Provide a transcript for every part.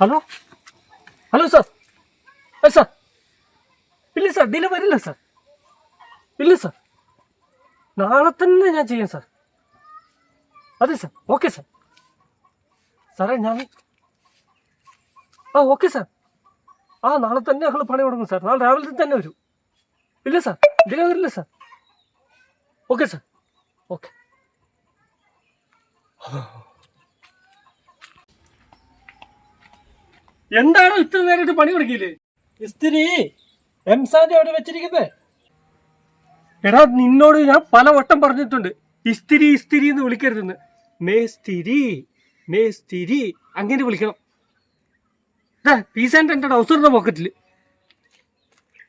Hello hello sir sir ഇല്ല sir delay വരില്ല sir ഇല്ല സാർ നാളെ തന്നെ ഞാൻ ചെയ്യാം സാർ അതെ സാർ ഓക്കെ സാർ സാറേ ഞാൻ ആ ഓക്കെ സാർ ആ നാളെ തന്നെ ഞങ്ങൾ പണി തുടങ്ങും സാർ നാളെ രാവിലെ തന്നെ വരും. ഇല്ല സാർ ഡിലേ വരില്ല സാർ ഓക്കെ സാർ ഓക്കെ എന്താണോ ഇത്ര നേരമായിട്ട് പണി തുടങ്ങിയില്ലേ? ഇസ്തിരി എംസാന്റെ അവിടെ വെച്ചിരിക്കുന്നത് എടാ നിന്നോട് ഞാൻ പല വട്ടം പറഞ്ഞിട്ടുണ്ട്. ഇസ്തിരി ഇസ്തിരി എന്ന് വിളിക്കരുതെന്ന്. മേസ്തിരി മേസ്തിരി അങ്ങനെ വിളിക്കണം. പീസാന്റെ എന്റെ ഡൗസറിന്റെ പോക്കറ്റിൽ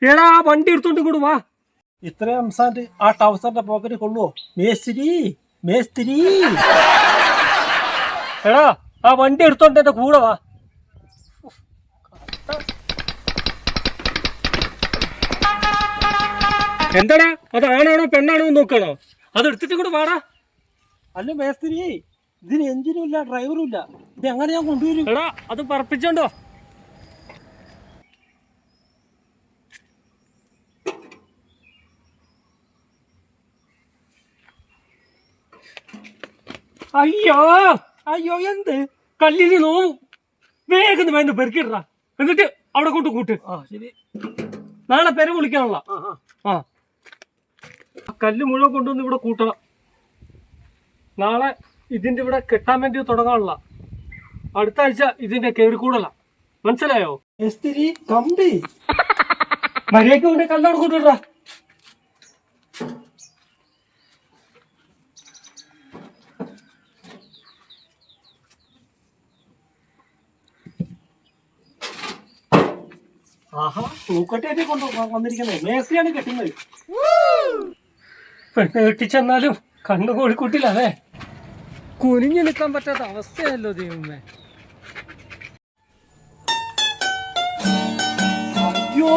എടാ ആ വണ്ടി എടുത്തോണ്ട് ഇങ്ങോട്ട് വാ. ഇത്രയും എംസാന്റ് ആ ടൗസറിന്റെ പോക്കറ്റ് കൊള്ളുവോ മേസ്തിരി മേസ്തിരി എടാ ആ വണ്ടി എടുത്തോണ്ട് എന്റെ കൂടെ വാ. എന്താടാ? അത് ആണാണോ പെണ്ണാണോ നോക്കണോ? അത് എടുത്തിട്ട് കൂടെ വാടാ. അല്ല മേസ്തിരി ഇതിന് എഞ്ചിനും ഇല്ല ഡ്രൈവറും ഇല്ല. ഇത് എങ്ങനെ ഞാൻ കൊണ്ടുവരും? എടാ അത് പറപ്പിച്ചോണ്ടോ? അയ്യോ അയ്യോ എന്ത്? കല്ലിന് നോവും. വേഗം വേണ്ട പെരുക്കിടാ എന്നിട്ട് അവിടെ കൊണ്ട് കൂട്ട്. ആ ശരി. നാളെ പെര വിളിക്കാനുള്ള ആ. കല്ല് മുഴുവൻ കൊണ്ടുവന്ന് ഇവിടെ കൂട്ടണം. നാളെ ഇതിന്റെ ഇവിടെ കെട്ടാൻ വേണ്ടി തുടങ്ങാനുള്ള. അടുത്ത ആഴ്ച ഇതിന്റെ കൂടല മനസ്സിലായോ? എസ്തിരി കമ്പി. മര്യാദയ്ക്ക് കൊണ്ട് കല്ലവിടെ കൊണ്ടുവിടാ ആഹാ തൂക്കട്ടേറ്റി കൊണ്ട് വന്നിരിക്കുന്നത്? മേസ്തിരിയാണ് കെട്ടുന്നത്. പെണ്ണ് കെട്ടിച്ചെന്നാലും കണ്ണു കോഴിക്കൂട്ടില്ലേ കുനിഞ്ഞു നിൽക്കാൻ പറ്റാത്ത അവസ്ഥയല്ലോ ദൈവമേ. അയ്യോ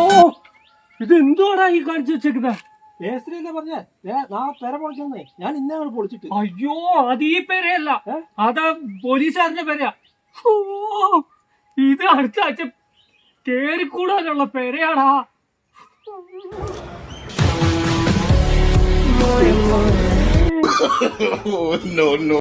ഇത് എന്തോടാ ഈ കാണിച്ചു വെച്ചേക്കുന്നത് മേസ്തിരി അല്ലേ പറഞ്ഞേ നാളെ പെര പൊളിക്കുന്നേ ഞാൻ ഇന്നേ പൊളിച്ചിട്ട്. അയ്യോ അത് ഈ പേരയല്ല? അതാ പോലീസുകാരന്റെ പേരാ ഇത് അടുത്ത ആഴ്ച കേറിക്കൂടാനുള്ള പേരയാടാ. oh, no, no.